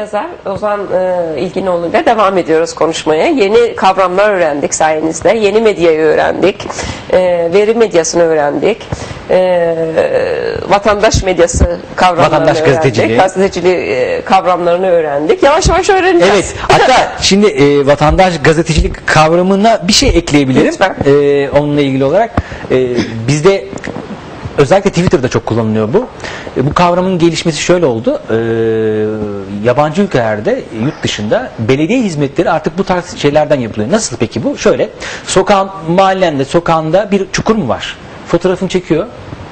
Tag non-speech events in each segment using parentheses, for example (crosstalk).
yazar Ozan e, İlginoğlu ile devam ediyoruz konuşmaya. Yeni kavramlar öğrendik sayenizde. Yeni medyayı öğrendik. E, veri medyasını öğrendik. E, vatandaş medyası kavramlarını Vatandaş öğrendik. gazeteciliği. Gazeteciliği e, kavramlarını öğrendik. Yavaş yavaş öğreneceğiz. Evet. Hatta (laughs) şimdi e, vatandaş gazetecilik kavramına bir şey ekleyebilirim. Lütfen. E, onunla ilgili olarak e, bizde özellikle Twitter'da çok kullanılıyor bu. E, bu kavramın gelişmesi şöyle oldu. E, yabancı ülkelerde, yurt dışında belediye hizmetleri artık bu tarz şeylerden yapılıyor. Nasıl peki bu? Şöyle. Sokağın, mahallende, sokağında bir çukur mu var? Fotoğrafını çekiyor.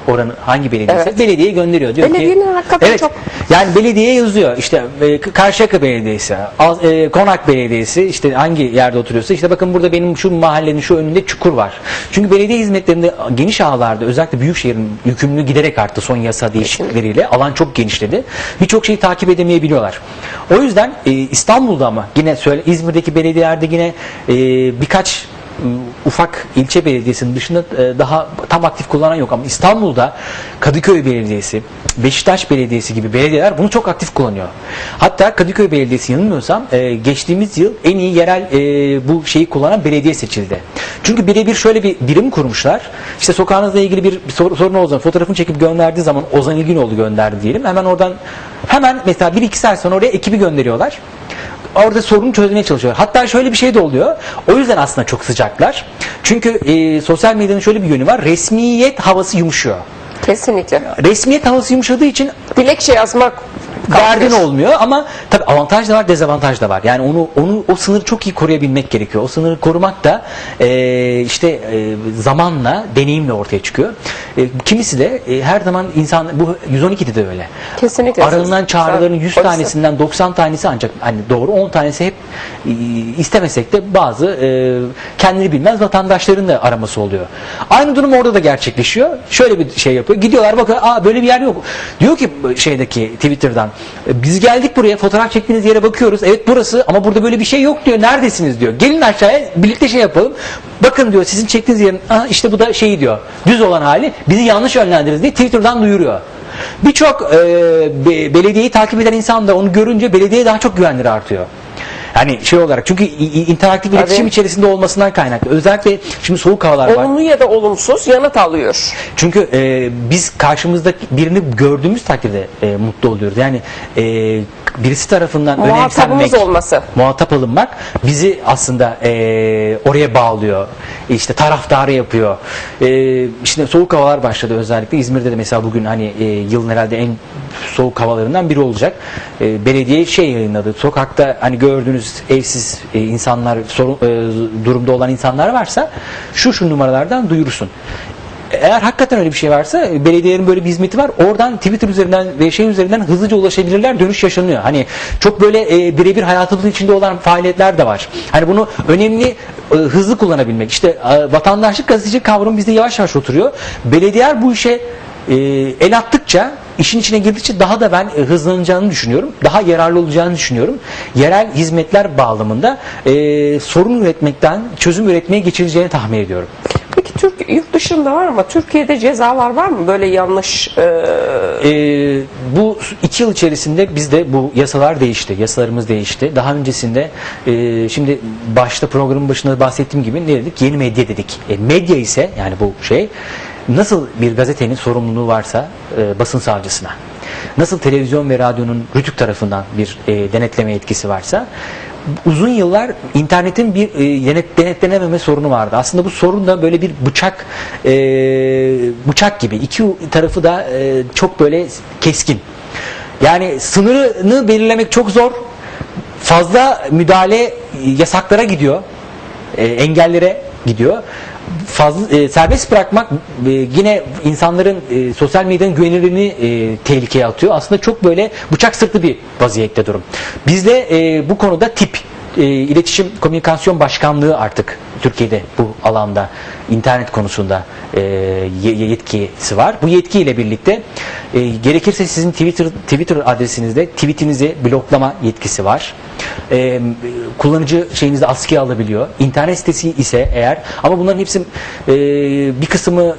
Oranın hangi belediyesi? Evet. Belediyeye gönderiyor. Diyor ki, Belediyenin hakikaten evet, çok- yani belediye yazıyor işte e, Karşıyaka Belediyesi, Az- e, Konak Belediyesi işte hangi yerde oturuyorsa işte bakın burada benim şu mahallenin şu önünde çukur var. Çünkü belediye hizmetlerinde geniş ağlarda özellikle büyük şehrin yükümlülüğü giderek arttı son yasa değişiklikleriyle. Alan çok genişledi. Birçok şeyi takip edemeyebiliyorlar. O yüzden e, İstanbul'da ama yine söyle İzmir'deki belediyelerde yine e, birkaç ufak ilçe belediyesinin dışında e, daha tam aktif kullanan yok ama İstanbul'da Kadıköy Belediyesi, Beşiktaş Belediyesi gibi belediyeler bunu çok aktif kullanıyor. Hatta Kadıköy Belediyesi yanılmıyorsam e, geçtiğimiz yıl en iyi yerel e, bu şeyi kullanan belediye seçildi. Çünkü birebir şöyle bir birim kurmuşlar. İşte sokağınızla ilgili bir sor- sorun zaman fotoğrafını çekip gönderdiği zaman Ozan İlginoğlu gönderdi diyelim. Hemen oradan hemen mesela bir iki saat sonra oraya ekibi gönderiyorlar orada sorunu çözmeye çalışıyor. Hatta şöyle bir şey de oluyor. O yüzden aslında çok sıcaklar. Çünkü e, sosyal medyanın şöyle bir yönü var. Resmiyet havası yumuşuyor. Kesinlikle. Resmiyet havası yumuşadığı için Dilekçe yazmak derdin olmuyor ama tabii avantaj da var, dezavantaj da var. Yani onu onu o sınırı çok iyi koruyabilmek gerekiyor. O sınırı korumak da e, işte e, zamanla, deneyimle ortaya çıkıyor. E, kimisi de e, her zaman insan bu 112'de de öyle. Kesinlikle. Aralınan çağrıların 100 Polisi. tanesinden 90 tanesi ancak hani doğru 10 tanesi hep e, istemesek de bazı e, kendini bilmez vatandaşların da araması oluyor. Aynı durum orada da gerçekleşiyor. Şöyle bir şey yapıyor. Gidiyorlar bakıyor aa böyle bir yer yok. Diyor ki şeydeki Twitter'dan "E, biz geldik buraya fotoğraf çektiğiniz yere bakıyoruz. Evet burası ama burada böyle bir şey yok diyor. Neredesiniz diyor. Gelin aşağıya birlikte şey yapalım. Bakın diyor sizin çektiğiniz yerin aa işte bu da şeyi diyor. Düz olan hali bizi yanlış yönlendiririz diye Twitter'dan duyuruyor. Birçok e, be- belediyeyi takip eden insan da onu görünce belediyeye daha çok güvenleri artıyor. Yani şey olarak çünkü interaktif Tabii. iletişim içerisinde olmasından kaynaklı. Özellikle şimdi soğuk havalar var. Olumlu ya da olumsuz yanıt alıyor. Çünkü e, biz karşımızda birini gördüğümüz takdirde e, mutlu oluyoruz. Yani e, birisi tarafından önemsenmek, Muhatabımız olması. muhatap alınmak bizi aslında e, oraya bağlıyor. İşte taraftarı yapıyor. E, işte soğuk havalar başladı özellikle. İzmir'de de mesela bugün hani e, yılın herhalde en soğuk havalarından biri olacak. E, belediye şey yayınladı. Sokakta hani gördüğünüz evsiz e, insanlar, sorun, e, durumda olan insanlar varsa şu şu numaralardan duyursun eğer hakikaten öyle bir şey varsa e, belediyelerin böyle bir hizmeti var. Oradan Twitter üzerinden ve şey üzerinden hızlıca ulaşabilirler. Dönüş yaşanıyor. Hani çok böyle e, birebir hayatımızın içinde olan faaliyetler de var. Hani bunu önemli e, hızlı kullanabilmek. İşte e, vatandaşlık gazeteci kavramı bizde yavaş yavaş oturuyor. Belediyeler bu işe e, el attıkça işin içine girdikçe daha da ben e, hızlanacağını düşünüyorum. Daha yararlı olacağını düşünüyorum. Yerel hizmetler bağlamında e, sorun üretmekten çözüm üretmeye geçileceğini tahmin ediyorum. Peki Türk yurt dışında var mı? Türkiye'de cezalar var mı? Böyle yanlış e, Ee, bu iki yıl içerisinde bizde bu yasalar değişti. Yasalarımız değişti. Daha öncesinde e, şimdi başta programın başında bahsettiğim gibi ne dedik? Yeni medya dedik. E, medya ise yani bu şey nasıl bir gazetenin sorumluluğu varsa e, basın savcısına nasıl televizyon ve radyonun rütük tarafından bir e, denetleme etkisi varsa uzun yıllar internetin bir e, denet- denetlenememe sorunu vardı. Aslında bu sorun da böyle bir bıçak e, bıçak gibi. İki tarafı da e, çok böyle keskin. Yani sınırını belirlemek çok zor. Fazla müdahale yasaklara gidiyor. E, engellere gidiyor. Fazla e, serbest bırakmak e, yine insanların e, sosyal medyanın güvenilirliğini e, tehlikeye atıyor. Aslında çok böyle bıçak sırtı bir vaziyette durum. Bizde e, bu konuda tip e, iletişim komünikasyon başkanlığı artık Türkiye'de bu alanda internet konusunda e, ye- yetkisi var. Bu yetkiyle birlikte e, gerekirse sizin Twitter Twitter adresinizde tweetinizi bloklama yetkisi var. E, kullanıcı şeyinizde askıya alabiliyor. İnternet sitesi ise eğer ama bunların hepsi e, bir kısmı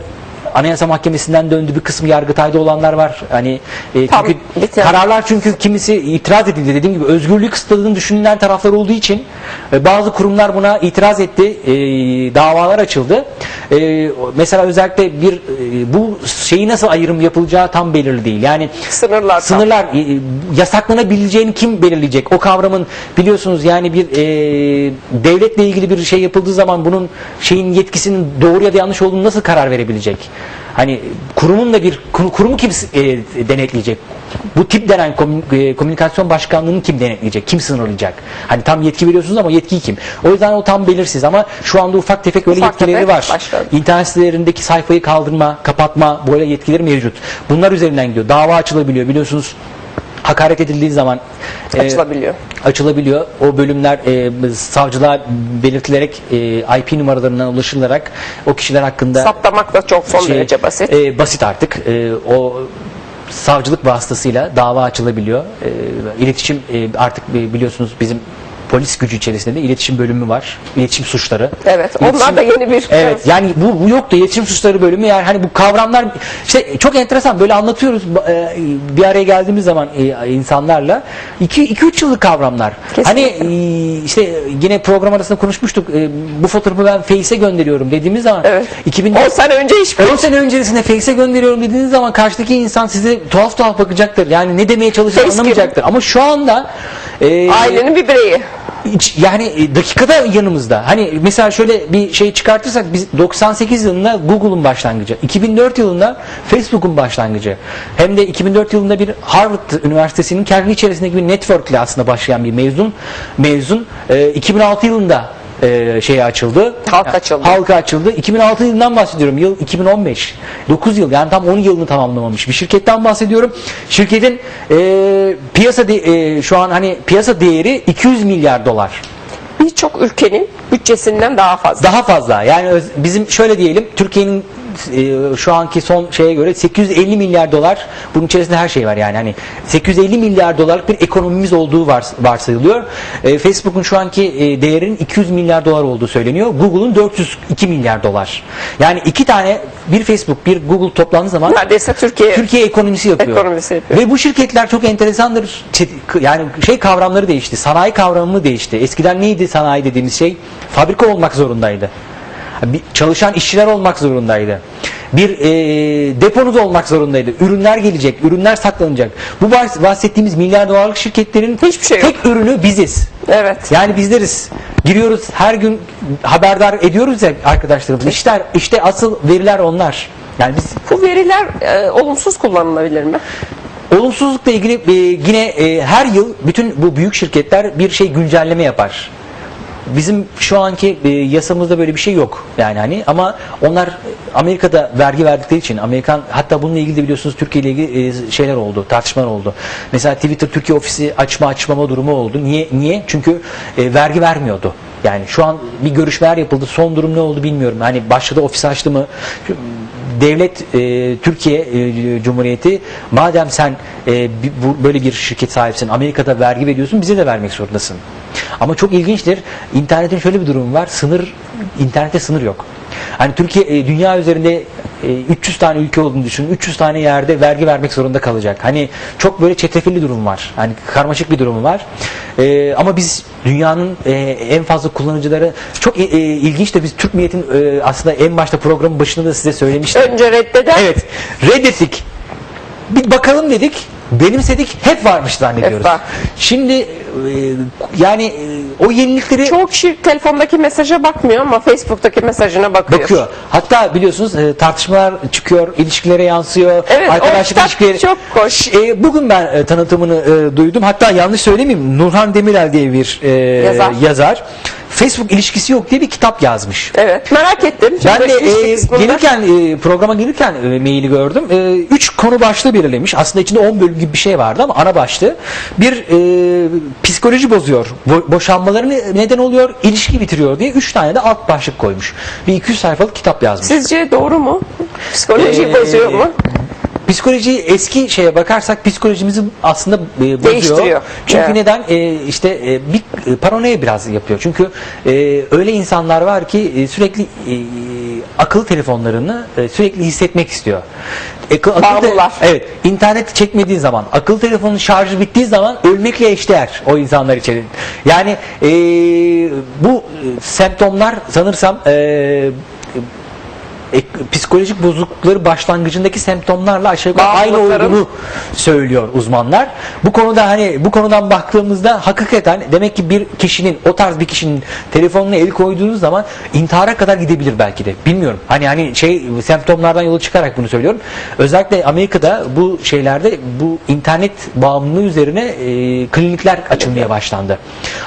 Anayasa Mahkemesi'nden döndü bir kısmı Yargıtay'da olanlar var. Hani e, Tam çünkü biten- kararlar çünkü kimisi itiraz edildi dediğim gibi özgürlüğü kısıtladığını düşünülen taraflar olduğu için e, bazı kurumlar buna itiraz etti. E, davalar açıldı. E, mesela özellikle bir e, bu şeyi nasıl ayrım yapılacağı tam belirli değil. Yani Sınırlar sınırlar e, yasaklanabileceğini kim belirleyecek? O kavramın biliyorsunuz yani bir e, devletle ilgili bir şey yapıldığı zaman bunun şeyin yetkisinin doğru ya da yanlış olduğunu nasıl karar verebilecek? Hani kurumun da bir kur- kurumu kim e, denetleyecek? Bu tip denen e, komünikasyon başkanlığını kim denetleyecek? Kim sınırlayacak? Hani tam yetki veriyorsunuz ama yetkiyi kim? O yüzden o tam belirsiz ama şu anda ufak tefek öyle Ufak yetkileri tefek var. başladı. İnternet sitelerindeki sayfayı kaldırma, kapatma böyle yetkileri mevcut. Bunlar üzerinden gidiyor. Dava açılabiliyor biliyorsunuz. Hakaret edildiği zaman e, Açılabiliyor. açılabiliyor. O bölümler e, savcılığa belirtilerek e, IP numaralarından ulaşılarak o kişiler hakkında Saptamak da çok son şey, derece basit. e, basit artık. E, o savcılık vasıtasıyla dava açılabiliyor. E, iletişim e, artık e, biliyorsunuz bizim polis gücü içerisinde de iletişim bölümü var. İletişim suçları. Evet, onlar İletişim- da yeni bir- Evet. Yani bu, bu yoktu. İletişim suçları bölümü yani hani bu kavramlar işte çok enteresan böyle anlatıyoruz e, bir araya geldiğimiz zaman e, insanlarla 2 2 3 yıllık kavramlar. Kesinlikle. Hani e, işte yine program arasında konuşmuştuk. E, bu fotoğrafı ben Face'e gönderiyorum dediğimiz zaman Evet. 2004 10 sene önce hiç 10 sene öncesinde Face'e gönderiyorum dediğiniz zaman karşıdaki insan size tuhaf tuhaf bakacaktır. Yani ne demeye çalıştığını anlamayacaktır. Ama şu anda e, ailenin bir bireyi. Yani e, dakikada yanımızda. Hani mesela şöyle bir şey çıkartırsak biz 98 yılında Google'un başlangıcı, 2004 yılında Facebook'un başlangıcı. Hem de 2004 yılında bir Harvard Üniversitesi'nin kendi içerisindeki bir network ile aslında başlayan bir mezun mezun e, 2006 yılında e, şeye açıldı. Halka açıldı. Halka açıldı. 2006 yılından bahsediyorum. Yıl 2015. 9 yıl yani tam 10 yılını tamamlamamış bir şirketten bahsediyorum. Şirketin e, piyasa de- e, şu an hani piyasa değeri 200 milyar dolar. Birçok ülkenin bütçesinden daha fazla. Daha fazla. Yani bizim şöyle diyelim Türkiye'nin e, şu anki son şeye göre 850 milyar dolar bunun içerisinde her şey var yani hani 850 milyar dolarlık bir ekonomimiz olduğu vars- varsayılıyor. E, Facebook'un şu anki e, değerinin 200 milyar dolar olduğu söyleniyor. Google'un 402 milyar dolar. Yani iki tane bir Facebook bir Google toplandığı zaman Neredeyse Türkiye Türkiye ekonomisi yapıyor. Ekonomisi yapıyor. Ve bu şirketler çok enteresandır. Yani şey kavramları değişti. Sanayi kavramı değişti. Eskiden neydi sanayi dediğimiz şey? Fabrika olmak zorundaydı. Bir çalışan işçiler olmak zorundaydı. Bir e, deponuz olmak zorundaydı. Ürünler gelecek, ürünler saklanacak. Bu bahs- bahsettiğimiz milyar dolarlık şirketlerin Hiçbir şey yok. tek ürünü biziz. evet. Yani bizleriz. Giriyoruz her gün haberdar ediyoruz ya arkadaşlarımız. İşte, işte asıl veriler onlar. Yani biz Bu veriler e, olumsuz kullanılabilir mi? Olumsuzlukla ilgili e, yine e, her yıl bütün bu büyük şirketler bir şey güncelleme yapar. Bizim şu anki e, yasamızda böyle bir şey yok yani hani ama onlar Amerika'da vergi verdikleri için Amerikan hatta bununla ilgili de biliyorsunuz Türkiye ile ilgili e, şeyler oldu, tartışmalar oldu. Mesela Twitter Türkiye ofisi açma açmama durumu oldu. Niye? Niye? Çünkü e, vergi vermiyordu. Yani şu an bir görüşmeler yapıldı. Son durum ne oldu bilmiyorum. Hani başladı ofis açtı mı? Devlet e, Türkiye e, Cumhuriyeti madem sen e, bu, böyle bir şirket sahipsin Amerika'da vergi veriyorsun bize de vermek zorundasın. Ama çok ilginçtir. İnternetin şöyle bir durumu var. Sınır internette sınır yok. Hani Türkiye e, dünya üzerinde 300 tane ülke olduğunu düşünün. 300 tane yerde vergi vermek zorunda kalacak. Hani çok böyle çetrefilli durum var. Hani karmaşık bir durumu var. E, ama biz dünyanın e, en fazla kullanıcıları çok e, e, ilginç de biz Türk Milliyet'in e, aslında en başta programın başında da size söylemiştim. Önce reddeden Evet. Reddettik. Bir bakalım dedik. Benimsedik. Hep varmış zannediyoruz. Hep var. Şimdi e, yani e, o yenilikleri çoğu kişi telefondaki mesaja bakmıyor ama Facebook'taki mesajına bakıyor. bakıyor. Hatta biliyorsunuz e, tartışmalar çıkıyor, ilişkilere yansıyor. Evet, o arkadaşlık kitap ilişkileri. çok hoş. E, bugün ben e, tanıtımını e, duydum. Hatta yanlış söylemeyeyim. Nurhan Demirel diye bir e, Yazar. yazar. Facebook ilişkisi yok diye bir kitap yazmış. Evet. Merak ettim. Ben Şimdi de ilişki e, gelirken e, programa gelirken e, maili gördüm. E, üç konu başlığı belirlemiş. Aslında içinde 10 bölüm gibi bir şey vardı ama ana başlığı bir e, psikoloji bozuyor. Bo- boşanmaları ne- neden oluyor? İlişki bitiriyor diye üç tane de alt başlık koymuş. Bir 200 sayfalık kitap yazmış. Sizce doğru mu? Psikolojiyi Ee, bozuyor mu? Psikoloji eski şeye bakarsak psikolojimizi aslında e, bozuyor. Değiştiriyor. Çünkü Evet. neden? E, işte e, bir e, paranoya biraz yapıyor. Çünkü e, öyle insanlar var ki e, sürekli e, akıllı telefonlarını e, sürekli hissetmek istiyor. E, akıllı Bağımlılar. Evet. internet çekmediği zaman, akıllı telefonun şarjı bittiği zaman ölmekle eşdeğer o insanlar için. Yani e, bu e, semptomlar sanırsam e, e, psikolojik bozuklukları başlangıcındaki semptomlarla aşağı yukarı aynı olduğunu söylüyor uzmanlar. Bu konuda hani bu konudan baktığımızda hakikaten demek ki bir kişinin o tarz bir kişinin telefonuna el koyduğunuz zaman intihara kadar gidebilir belki de. Bilmiyorum. Hani hani şey semptomlardan yola çıkarak bunu söylüyorum. Özellikle Amerika'da bu şeylerde bu internet bağımlılığı üzerine e, klinikler açılmaya başlandı.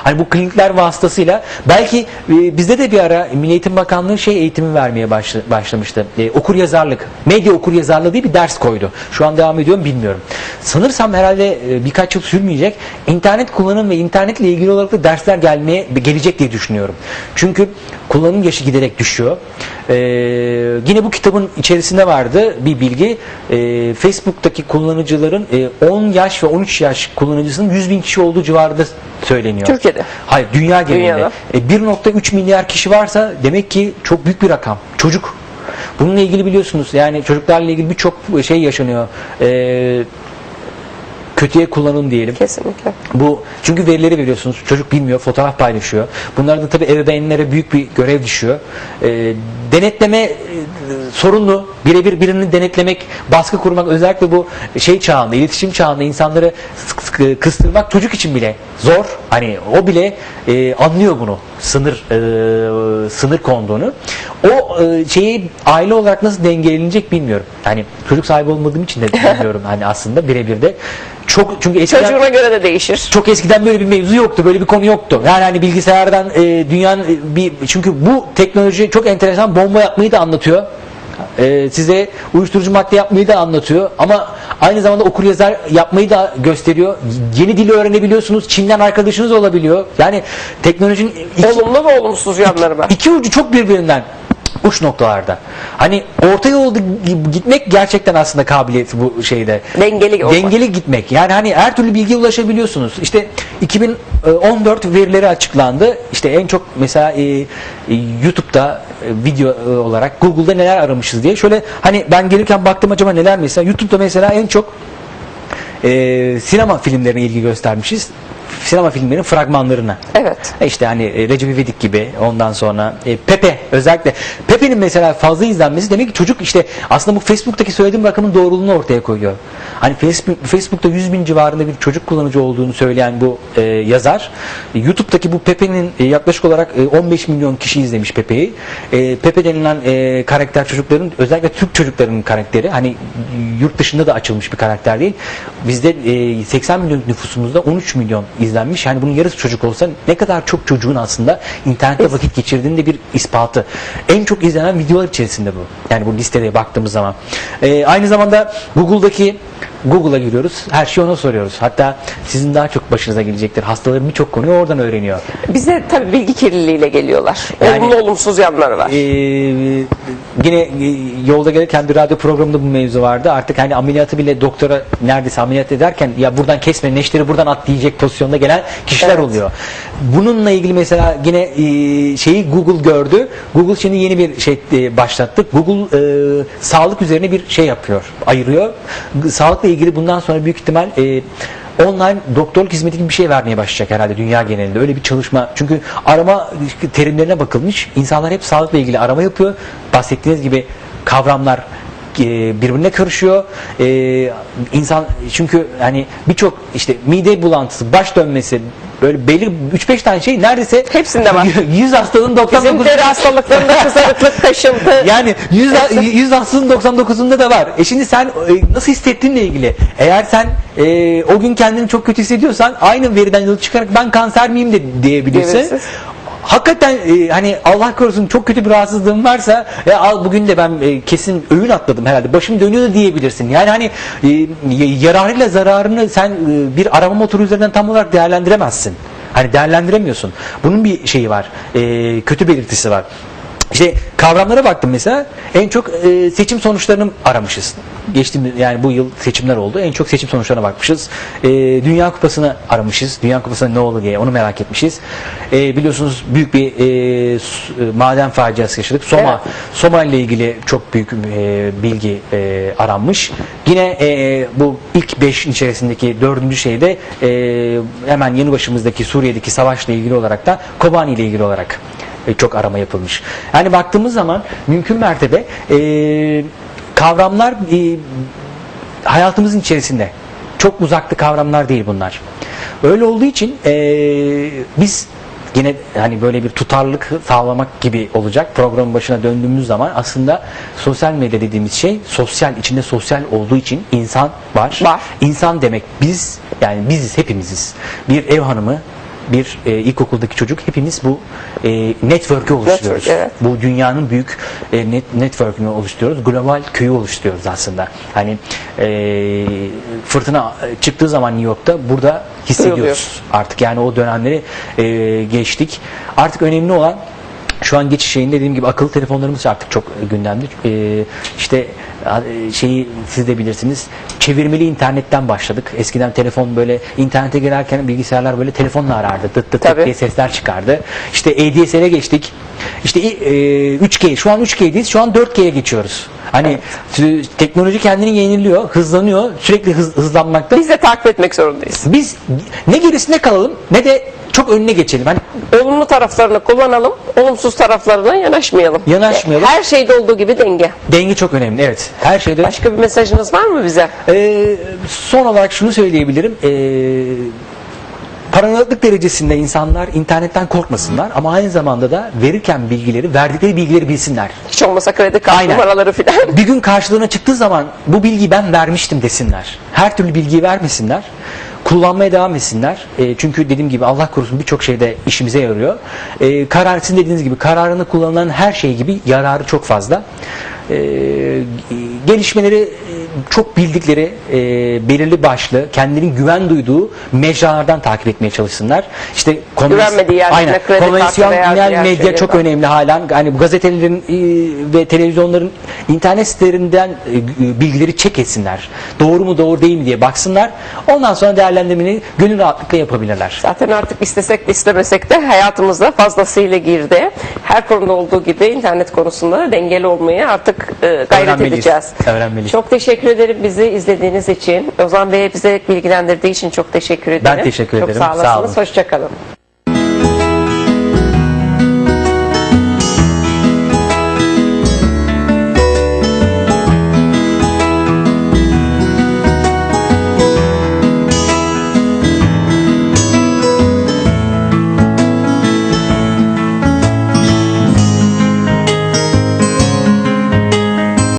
Hani bu klinikler vasıtasıyla belki e, bizde de bir ara Milli Eğitim Bakanlığı şey eğitimi vermeye başla- başlamıştı. E, okur yazarlık, medya okur yazarlığı diye bir ders koydu. Şu an devam ediyor mu bilmiyorum. Sanırsam herhalde e, birkaç yıl sürmeyecek. İnternet kullanım ve internetle ilgili olarak da dersler gelmeye gelecek diye düşünüyorum. Çünkü kullanım yaşı giderek düşüyor. E, yine bu kitabın içerisinde vardı bir bilgi. E, Facebook'taki kullanıcıların e, 10 yaş ve 13 yaş kullanıcısının 100 bin kişi olduğu civarında söyleniyor. Türkiye'de. Hayır dünya genelinde. Dünyada. E, 1.3 milyar kişi varsa demek ki çok büyük bir rakam. Çocuk. Bununla ilgili biliyorsunuz yani çocuklarla ilgili birçok şey yaşanıyor. E, kötüye kullanım diyelim. Kesinlikle. Bu çünkü verileri veriyorsunuz. Çocuk bilmiyor, fotoğraf paylaşıyor. Bunlarda tabii ebeveynlere büyük bir görev düşüyor. Ee, denetleme e, sorunlu. Birebir birini denetlemek, baskı kurmak özellikle bu şey çağında, iletişim çağında insanları sık sık kıstırmak çocuk için bile zor. Hani o bile e, anlıyor bunu. Sınır e, sınır konduğunu. O e, şeyi aile olarak nasıl dengelenecek bilmiyorum. Hani çocuk sahibi olmadığım için de bilmiyorum (laughs) hani aslında birebir de çok çünkü eskiden Çocuğuna göre de değişir. çok eskiden böyle bir mevzu yoktu, böyle bir konu yoktu. Yani hani bilgisayardan e, dünyanın e, bir çünkü bu teknoloji çok enteresan bomba yapmayı da anlatıyor. E, size uyuşturucu madde yapmayı da anlatıyor ama aynı zamanda okur yazar yapmayı da gösteriyor. Yeni dili öğrenebiliyorsunuz. Çin'den arkadaşınız olabiliyor. Yani teknolojinin iki, Olumlu ve olumsuz yanları var. iki ucu çok birbirinden uç noktalarda. Hani orta yolda gitmek gerçekten aslında kabiliyeti bu şeyde. Dengeli olmak. Dengeli gitmek. Yani hani her türlü bilgiye ulaşabiliyorsunuz. İşte 2014 verileri açıklandı. İşte en çok mesela e, e, YouTube'da e, video e, olarak Google'da neler aramışız diye. Şöyle hani ben gelirken baktım acaba neler mesela YouTube'da mesela en çok e, sinema filmlerine ilgi göstermişiz. Sinema filmlerinin fragmanlarına. Evet. İşte hani e, Recep İvedik gibi ondan sonra e, Pepe özellikle Pepe'nin mesela fazla izlenmesi demek ki çocuk işte aslında bu Facebook'taki söylediğim rakamın doğruluğunu ortaya koyuyor. Hani Facebook, Facebook'ta 100 bin civarında bir çocuk kullanıcı olduğunu söyleyen bu e, yazar e, YouTube'daki bu Pepe'nin e, yaklaşık olarak e, 15 milyon kişi izlemiş Pepe'yi. E, Pepe denilen e, karakter çocukların özellikle Türk çocuklarının karakteri hani yurt dışında da açılmış bir karakter değil. Bizde e, 80 milyon nüfusumuzda 13 milyon izlenmiş. Yani bunun yarısı çocuk olsa ne kadar çok çocuğun aslında internette vakit geçirdiğinin de bir ispatı. En çok izlenen videolar içerisinde bu. Yani bu listeye baktığımız zaman. E, aynı zamanda Google'daki Google'a giriyoruz. Her şeyi ona soruyoruz. Hatta sizin daha çok başınıza gelecektir. Hastaların birçok konuyu oradan öğreniyor. Bize tabii bilgi kirliliğiyle geliyorlar. Yani- Olumlu olumsuz yanları var. Ee, yine e, yolda gelirken bir radyo programında bu mevzu vardı. Artık hani ameliyatı bile doktora neredeyse ameliyat ederken ya buradan kesme neşteri buradan at diyecek pozisyonda gelen kişiler Evet. oluyor. Bununla ilgili mesela yine e, şeyi Google gördü. Google şimdi yeni bir şey e, başlattı. Google e, sağlık üzerine bir şey yapıyor, ayırıyor. Sağlıkla ilgili bundan sonra büyük ihtimal e, online doktorluk hizmeti gibi bir şey vermeye başlayacak herhalde dünya genelinde. Öyle bir çalışma. Çünkü arama terimlerine bakılmış. İnsanlar hep sağlıkla ilgili arama yapıyor. Bahsettiğiniz gibi kavramlar birbirine karışıyor. E, insan çünkü hani birçok işte mide bulantısı, baş dönmesi böyle belli 3-5 tane şey neredeyse Hepsinde var. (laughs) 100 hastalığın Bizim 99 deri hastalıklarında (laughs) kızarıklık, kaşıntı. yani 100, Hepsi. 100 hastalığın 99'unda da var. E şimdi sen e, nasıl hissettiğinle ilgili. Eğer sen e, o gün kendini çok kötü hissediyorsan aynı veriden yola çıkarak ben kanser miyim de diyebilirsin. Diyebilirsiniz. Hakikaten e, hani Allah korusun çok kötü bir rahatsızlığım varsa ya al bugün de ben e, kesin öğün atladım herhalde. Başım dönüyor da diyebilirsin. Yani hani e, yararıyla zararını sen e, bir arama motoru üzerinden tam olarak değerlendiremezsin. Hani değerlendiremiyorsun. Bunun bir şeyi var. E, kötü belirtisi var. İşte kavramlara baktım mesela en çok e, seçim sonuçlarını aramışız. Geçtiğimiz yani bu yıl seçimler oldu. En çok seçim sonuçlarına bakmışız. E, Dünya Kupası'nı aramışız. Dünya Kupası'na ne oldu diye onu merak etmişiz. E, biliyorsunuz büyük bir e, e, maden faciası yaşadık. Soma Evet. Soma ile ilgili çok büyük e, bilgi e, aranmış. Yine e, bu ilk 5 içerisindeki dördüncü şeyde e, hemen yeni başımızdaki Suriye'deki savaşla ilgili olarak da Kobani ile ilgili olarak e, çok arama yapılmış. Yani baktığımız zaman mümkün mertebe e, kavramlar e, hayatımızın içerisinde. Çok uzaklı kavramlar değil bunlar. Öyle olduğu için e, biz yine hani böyle bir tutarlılık sağlamak gibi olacak programın başına döndüğümüz zaman aslında sosyal medya dediğimiz şey sosyal içinde sosyal olduğu için insan var. Var. İnsan demek biz yani biziz hepimiziz. Bir ev hanımı bir e, ilkokuldaki çocuk hepimiz bu e, network'ü oluşturuyoruz. Network, evet. Bu dünyanın büyük e, net, network'ünü oluşturuyoruz. Global köyü oluşturuyoruz aslında. Hani e, fırtına çıktığı zaman New York'ta burada hissediyoruz Duyuluyor. artık. Yani o dönemleri e, geçtik. Artık önemli olan şu an geçiş şeyinde dediğim gibi akıllı telefonlarımız artık çok gündemde. E, işte e, şeyi siz de bilirsiniz. Çevirmeli internetten başladık. Eskiden telefon böyle internete girerken bilgisayarlar böyle telefonla arardı. Dıt dıt Tabii. diye sesler çıkardı. İşte ADSL'e geçtik. İşte e, 3G şu an 3G'deyiz. Şu an 4G'ye geçiyoruz. Hani t- teknoloji kendini yeniliyor, hızlanıyor. Sürekli hız, hızlanmakta. Biz de takip etmek zorundayız. Biz ne gerisinde kalalım ne de çok önüne geçelim. Hani Olumlu taraflarını kullanalım, olumsuz taraflarına yanaşmayalım. Yanaşmayalım. Her şeyde olduğu gibi denge. denge çok önemli. Evet. Her şeyde Başka bir mesajınız var mı bize? Ee, son olarak şunu söyleyebilirim. Ee, paranoyalık derecesinde insanlar internetten korkmasınlar ama aynı zamanda da verirken bilgileri, verdikleri bilgileri bilsinler. Hiç olmasa kredi kart Aynen. numaraları filan. Bir gün karşılığına çıktığı zaman bu bilgiyi ben vermiştim desinler. Her türlü bilgiyi vermesinler. Kullanmaya devam etsinler. E, çünkü dediğim gibi Allah korusun birçok şeyde işimize yarıyor. E, karar sizin dediğiniz gibi kararını kullanılan her şey gibi yararı çok fazla. E, gelişmeleri çok bildikleri e, belirli başlı kendinin güven duyduğu mecralardan takip etmeye çalışsınlar. İşte konvens- Güvenmediği yerlerine Aynen. konvansiyonel medya çok şeylerden. önemli halen. Hani bu gazetelerin e, ve televizyonların internet sitelerinden e, bilgileri çek etsinler. Doğru mu doğru değil mi diye baksınlar. Ondan sonra değerlendirmeni gönül rahatlıkla yapabilirler. Zaten artık istesek de istemesek de hayatımıza fazlasıyla girdi. Her konuda olduğu gibi internet konusunda da dengeli olmayı artık e, gayret Öğrenmeliyiz. edeceğiz. Öğrenmeliyiz. Çok teşekkür ederim bizi izlediğiniz için. Ozan Bey bize bilgilendirdiği için çok teşekkür ederim. teşekkür çok ederim. Sağ Sağ olasınız. olun. Hoşçakalın.